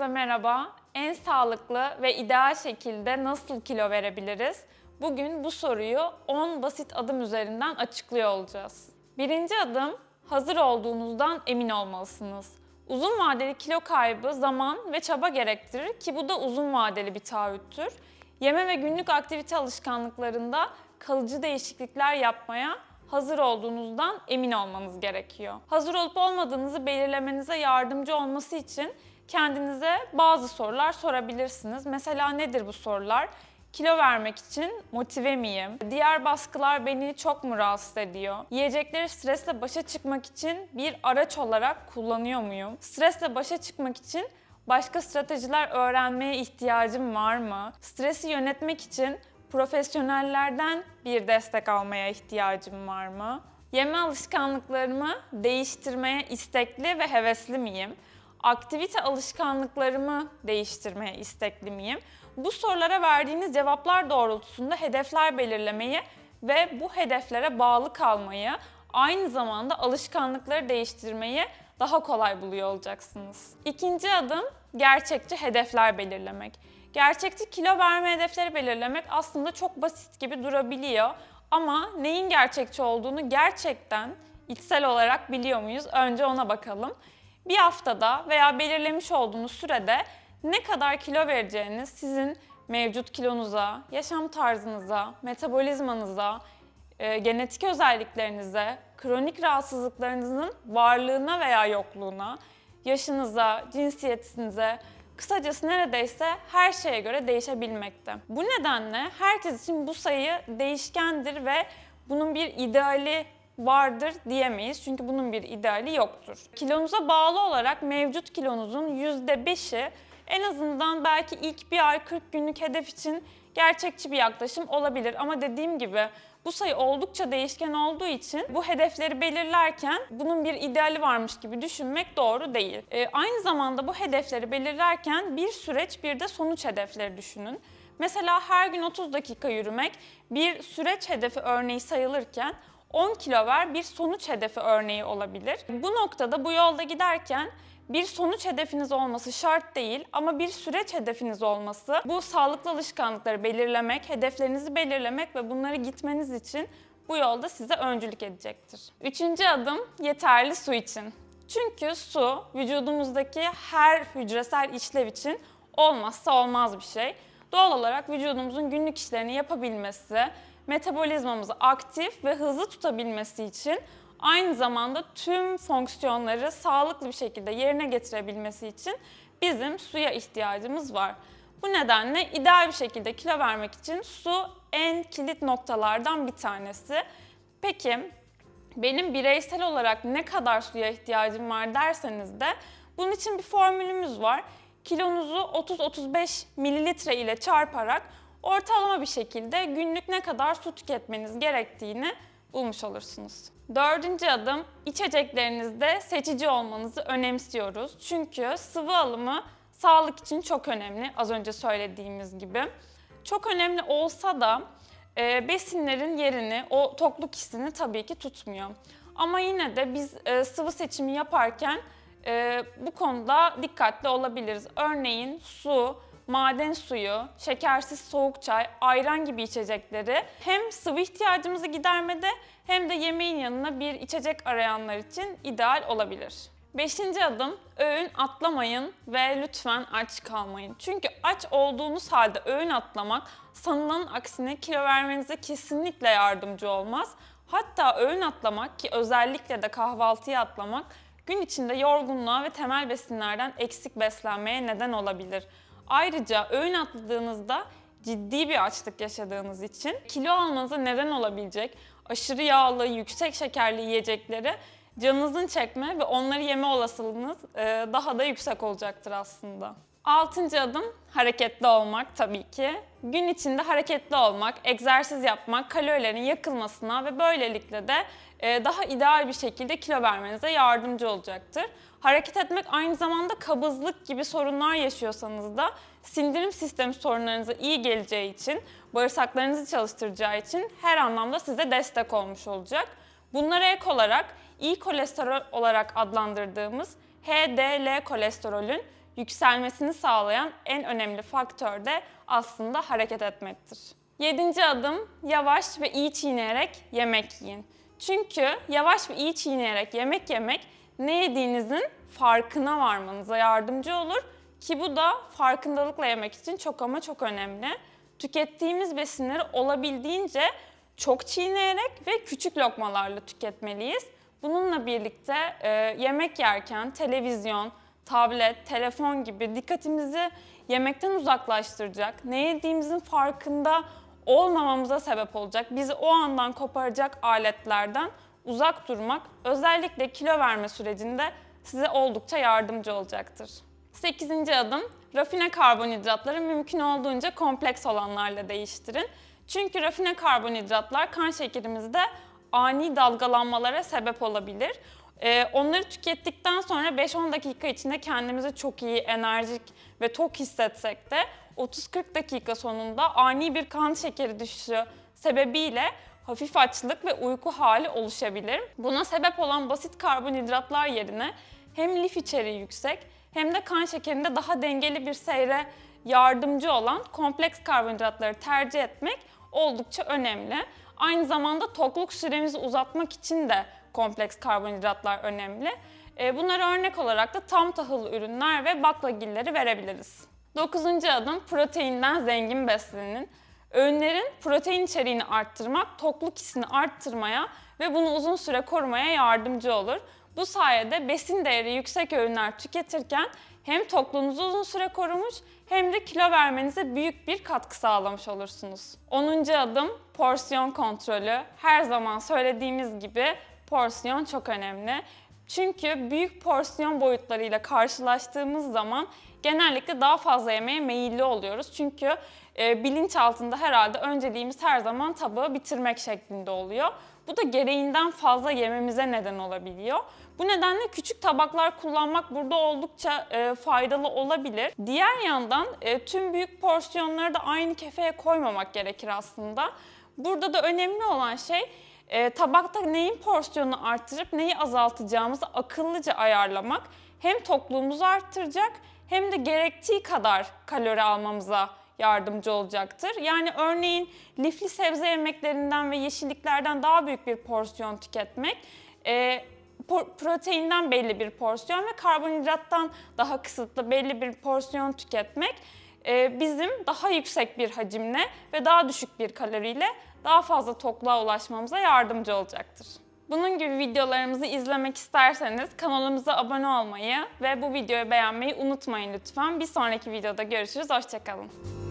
Herkese merhaba. En sağlıklı ve ideal şekilde nasıl kilo verebiliriz? Bugün bu soruyu 10 basit adım üzerinden açıklıyor olacağız. Birinci adım, hazır olduğunuzdan emin olmalısınız. Uzun vadeli kilo kaybı zaman ve çaba gerektirir ki bu da uzun vadeli bir taahhüttür. Yeme ve günlük aktivite alışkanlıklarında kalıcı değişiklikler yapmaya hazır olduğunuzdan emin olmanız gerekiyor. Hazır olup olmadığınızı belirlemenize yardımcı olması için kendinize bazı sorular sorabilirsiniz. Mesela nedir bu sorular? Kilo vermek için motive miyim? Diğer baskılar beni çok mu rahatsız ediyor? Yiyecekleri stresle başa çıkmak için bir araç olarak kullanıyor muyum? Stresle başa çıkmak için başka stratejiler öğrenmeye ihtiyacım var mı? Stresi yönetmek için profesyonellerden bir destek almaya ihtiyacım var mı? Yeme alışkanlıklarımı değiştirmeye istekli ve hevesli miyim? Aktivite alışkanlıklarımı değiştirmeye istekli miyim? Bu sorulara verdiğiniz cevaplar doğrultusunda hedefler belirlemeyi ve bu hedeflere bağlı kalmayı, aynı zamanda alışkanlıkları değiştirmeyi daha kolay buluyor olacaksınız. İkinci adım gerçekçi hedefler belirlemek. Gerçekçi kilo verme hedefleri belirlemek aslında çok basit gibi durabiliyor ama neyin gerçekçi olduğunu gerçekten içsel olarak biliyor muyuz? Önce ona bakalım. Bir haftada veya belirlemiş olduğunuz sürede ne kadar kilo vereceğiniz sizin mevcut kilonuza, yaşam tarzınıza, metabolizmanıza, e, genetik özelliklerinize, kronik rahatsızlıklarınızın varlığına veya yokluğuna, yaşınıza, cinsiyetinize, kısacası neredeyse her şeye göre değişebilmekte. Bu nedenle herkes için bu sayı değişkendir ve bunun bir ideali vardır diyemeyiz. Çünkü bunun bir ideali yoktur. Kilonuza bağlı olarak mevcut kilonuzun %5'i en azından belki ilk bir ay 40 günlük hedef için gerçekçi bir yaklaşım olabilir. Ama dediğim gibi bu sayı oldukça değişken olduğu için bu hedefleri belirlerken bunun bir ideali varmış gibi düşünmek doğru değil. Ee, aynı zamanda bu hedefleri belirlerken bir süreç bir de sonuç hedefleri düşünün. Mesela her gün 30 dakika yürümek bir süreç hedefi örneği sayılırken 10 kilo ver bir sonuç hedefi örneği olabilir. Bu noktada bu yolda giderken bir sonuç hedefiniz olması şart değil ama bir süreç hedefiniz olması bu sağlıklı alışkanlıkları belirlemek, hedeflerinizi belirlemek ve bunları gitmeniz için bu yolda size öncülük edecektir. Üçüncü adım yeterli su için. Çünkü su vücudumuzdaki her hücresel işlev için olmazsa olmaz bir şey. Doğal olarak vücudumuzun günlük işlerini yapabilmesi, metabolizmamızı aktif ve hızlı tutabilmesi için aynı zamanda tüm fonksiyonları sağlıklı bir şekilde yerine getirebilmesi için bizim suya ihtiyacımız var. Bu nedenle ideal bir şekilde kilo vermek için su en kilit noktalardan bir tanesi. Peki benim bireysel olarak ne kadar suya ihtiyacım var derseniz de bunun için bir formülümüz var. Kilonuzu 30-35 mililitre ile çarparak ortalama bir şekilde günlük ne kadar su tüketmeniz gerektiğini bulmuş olursunuz. Dördüncü adım içeceklerinizde seçici olmanızı önemsiyoruz. Çünkü sıvı alımı sağlık için çok önemli az önce söylediğimiz gibi. Çok önemli olsa da e, besinlerin yerini, o tokluk hissini tabii ki tutmuyor. Ama yine de biz e, sıvı seçimi yaparken e, bu konuda dikkatli olabiliriz. Örneğin su, maden suyu, şekersiz soğuk çay, ayran gibi içecekleri hem sıvı ihtiyacımızı gidermede hem de yemeğin yanına bir içecek arayanlar için ideal olabilir. Beşinci adım öğün atlamayın ve lütfen aç kalmayın. Çünkü aç olduğunuz halde öğün atlamak sanılanın aksine kilo vermenize kesinlikle yardımcı olmaz. Hatta öğün atlamak ki özellikle de kahvaltıyı atlamak gün içinde yorgunluğa ve temel besinlerden eksik beslenmeye neden olabilir. Ayrıca öğün atladığınızda ciddi bir açlık yaşadığınız için kilo almanıza neden olabilecek aşırı yağlı, yüksek şekerli yiyecekleri canınızın çekme ve onları yeme olasılığınız daha da yüksek olacaktır aslında. Altıncı adım hareketli olmak tabii ki. Gün içinde hareketli olmak, egzersiz yapmak kalorilerin yakılmasına ve böylelikle de e, daha ideal bir şekilde kilo vermenize yardımcı olacaktır. Hareket etmek aynı zamanda kabızlık gibi sorunlar yaşıyorsanız da sindirim sistemi sorunlarınıza iyi geleceği için, bağırsaklarınızı çalıştıracağı için her anlamda size destek olmuş olacak. Bunlara ek olarak iyi kolesterol olarak adlandırdığımız HDL kolesterolün yükselmesini sağlayan en önemli faktör de aslında hareket etmektir. Yedinci adım yavaş ve iyi çiğneyerek yemek yiyin. Çünkü yavaş ve iyi çiğneyerek yemek yemek ne yediğinizin farkına varmanıza yardımcı olur ki bu da farkındalıkla yemek için çok ama çok önemli. Tükettiğimiz besinleri olabildiğince çok çiğneyerek ve küçük lokmalarla tüketmeliyiz. Bununla birlikte e, yemek yerken televizyon, tablet, telefon gibi dikkatimizi yemekten uzaklaştıracak, ne yediğimizin farkında olmamamıza sebep olacak, bizi o andan koparacak aletlerden uzak durmak özellikle kilo verme sürecinde size oldukça yardımcı olacaktır. 8. adım rafine karbonhidratları mümkün olduğunca kompleks olanlarla değiştirin. Çünkü rafine karbonhidratlar kan şekerimizde ani dalgalanmalara sebep olabilir. Ee, onları tükettikten sonra 5-10 dakika içinde kendimizi çok iyi, enerjik ve tok hissetsek de 30-40 dakika sonunda ani bir kan şekeri düşüşü sebebiyle hafif açlık ve uyku hali oluşabilir. Buna sebep olan basit karbonhidratlar yerine hem lif içeriği yüksek hem de kan şekerinde daha dengeli bir seyre yardımcı olan kompleks karbonhidratları tercih etmek oldukça önemli. Aynı zamanda tokluk süremizi uzatmak için de kompleks karbonhidratlar önemli. E, Bunlara örnek olarak da tam tahıllı ürünler ve baklagilleri verebiliriz. Dokuzuncu adım proteinden zengin beslenin. Öğünlerin protein içeriğini arttırmak, tokluk hissini arttırmaya ve bunu uzun süre korumaya yardımcı olur. Bu sayede besin değeri yüksek öğünler tüketirken hem tokluğunuzu uzun süre korumuş hem de kilo vermenize büyük bir katkı sağlamış olursunuz. 10. adım porsiyon kontrolü. Her zaman söylediğimiz gibi porsiyon çok önemli. Çünkü büyük porsiyon boyutlarıyla karşılaştığımız zaman genellikle daha fazla yemeye meyilli oluyoruz. Çünkü e, bilinç altında herhalde önceliğimiz her zaman tabağı bitirmek şeklinde oluyor. Bu da gereğinden fazla yememize neden olabiliyor. Bu nedenle küçük tabaklar kullanmak burada oldukça e, faydalı olabilir. Diğer yandan e, tüm büyük porsiyonları da aynı kefeye koymamak gerekir aslında. Burada da önemli olan şey e, tabakta neyin porsiyonunu arttırıp neyi azaltacağımızı akıllıca ayarlamak hem tokluğumuzu arttıracak hem de gerektiği kadar kalori almamıza yardımcı olacaktır. Yani örneğin lifli sebze yemeklerinden ve yeşilliklerden daha büyük bir porsiyon tüketmek, e, proteinden belli bir porsiyon ve karbonhidrattan daha kısıtlı belli bir porsiyon tüketmek bizim daha yüksek bir hacimle ve daha düşük bir kaloriyle daha fazla tokluğa ulaşmamıza yardımcı olacaktır. Bunun gibi videolarımızı izlemek isterseniz kanalımıza abone olmayı ve bu videoyu beğenmeyi unutmayın lütfen. Bir sonraki videoda görüşürüz, hoşçakalın.